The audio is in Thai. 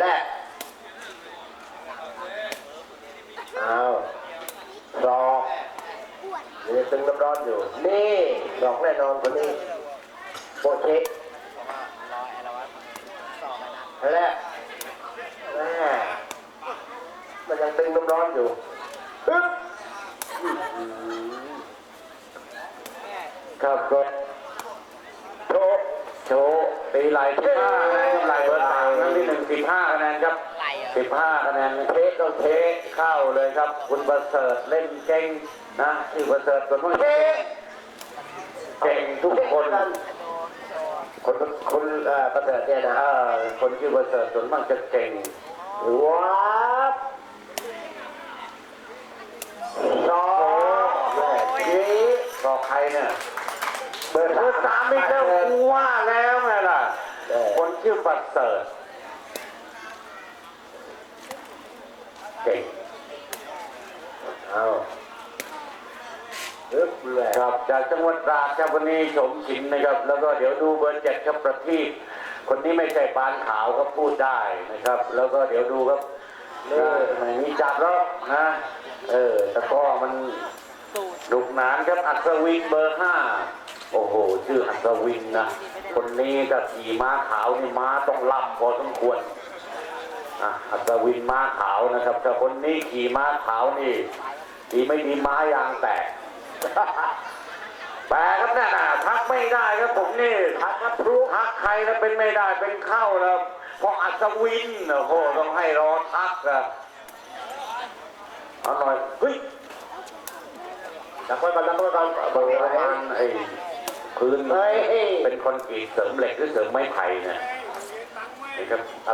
แรกเอารองนี่ตึงน้ำร้อนอยู่ นี่ดอกแน่นอนคนนี้โปเชแล้วแม่มันยังตึงน้ำร้อนอยู่ครับก็โชโชตีไหลที่ห้าไหลเบอร์สามนั่นที่หนึ่ง 15คะแนนเทก็เทเข้าเลยครับ คุณประเสริฐเล่นเก่งนะที่ประเสริฐส่วนมากเทเก่งทุกคนคนคนประเสริฐเนี่ยนะคนชื่อประเสริฐส่วนมากจะเก่งว้าบสองแม่ชี้ต่อใครเนี่ยเบอร์สามไม่เจ้าว่าแล้วไงล่ะ คนชื่อประเสริฐ เก่งเอาอึ๊บเลยครับ จากจังหวัดตราดครับวันนี้ชมชินนะครับ แล้วก็เดี๋ยวดูเบอร์เจ็ดครับประทีปคนนี้ไม่ใช่ปานขาวก็พูดได้นะครับ แล้วก็เดี๋ยวดูครับนี่ไม่มีจับหรอกนะ เออแต่ก็มันสูตรดุกหนานครับอัศวินเบอร์ห้าโอ้โห ชื่ออัศวินนะ คนนี้ก็ขี่ม้าขาวนี่ม้าต้องล่ำพอสมควร อะอัศวินม้าขาวนะครับแต่คนนี้ขี่ม้าขาวนี่ดีไม่ดีม้ายางแตกแปลครับเนี่ยนะทักไม่ได้ครับผมนี่ทักครับพลุทักใครแล้วเป็นไม่ได้เป็นเข้าแล้วเพราะอัศวินโอ้โหต้องให้รอทักอะเอาหน่อยเฮ้ยจับไว้ก่อนจับไว้ก่อนเบอปร์ระอะไรมาณไอ้พื้นเฮ้ยเป็นคอนกรีตเสริมเหล็กหรือเสริมไม้ไผ่เนี่ยนี่ครับอั